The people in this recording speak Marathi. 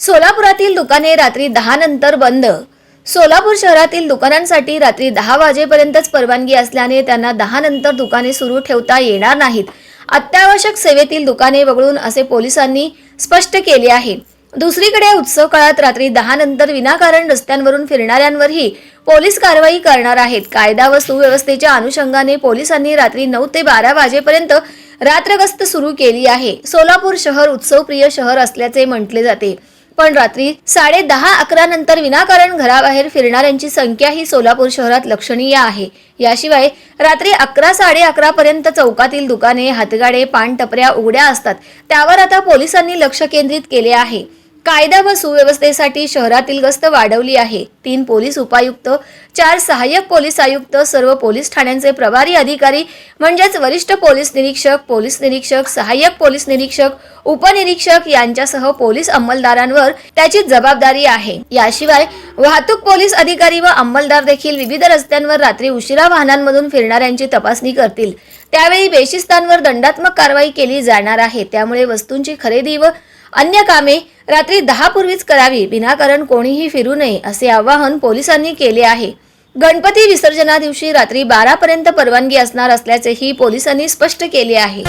सोलापुरातील दुकाने रात्री दहा नंतर बंद. सोलापूर शहरातील दुकानांसाठी रात्री दहा वाजेपर्यंतच परवानगी असल्याने त्यांना दहा नंतर दुकाने सुरू ठेवता येणार नाहीत. अत्यावश्यक सेवेतील दुकाने वगळून असे पोलिसांनी स्पष्ट केले आहे. दुसरीकडे उत्सव काळात रात्री दहा नंतर विनाकारण रस्त्यांवरून फिरणाऱ्यांवरही पोलीस कारवाई करणार आहेत. कायदा व सुव्यवस्थेच्या अनुषंगाने पोलिसांनी रात्री नऊ ते बारा वाजेपर्यंत रात्रगस्त सुरू केली आहे. सोलापूर शहर उत्सवप्रिय शहर असल्याचे म्हटले जाते. पण रात्री साडे दहा अकरा नंतर विनाकारण घराबाहेर फिरणाऱ्यांची संख्या ही सोलापूर शहरात लक्षणीय आहे. याशिवाय रात्री अकरा साडे अकरा पर्यंत चौकातील दुकाने हातगाडे पानटपऱ्या उघड्या असतात. त्यावर आता पोलिसांनी लक्ष केंद्रित केले आहे. कायदा व सुव्यवस्थेसाठी शहरातील गस्त वाढवली आहे. तीन पोलीस उपायुक्त चार सहाय्यक पोलीस आयुक्त सर्व पोलीस ठाण्यांचे प्रभारी अधिकारी म्हणजेच वरिष्ठ पोलीस निरीक्षक पोलीस निरीक्षक सहाय्यक पोलीस निरीक्षक उपनिरीक्षक यांच्यासह पोलीस अंमलदारांवर त्याची जबाबदारी आहे. याशिवाय वाहतूक पोलीस अधिकारी व अंमलदार देखील विविध रस्त्यांवर रात्री उशिरा वाहनांमधून फिरणाऱ्यांची तपासणी करतील. त्यावेळी बेशिस्तांवर दंडात्मक कारवाई केली जाणार आहे. त्यामुळे वस्तूंची खरेदी व अन्य कामे रात्री दहा पूर्वीच करावी विनाकारण कोणीही फिरू नये असे आवाहन पोलिसांनी केले आहे. गणपती विसर्जना दिवशी रात्री बारा पर्यंत परवानगी असणार असल्याचेही पोलिसांनी स्पष्ट केले आहे.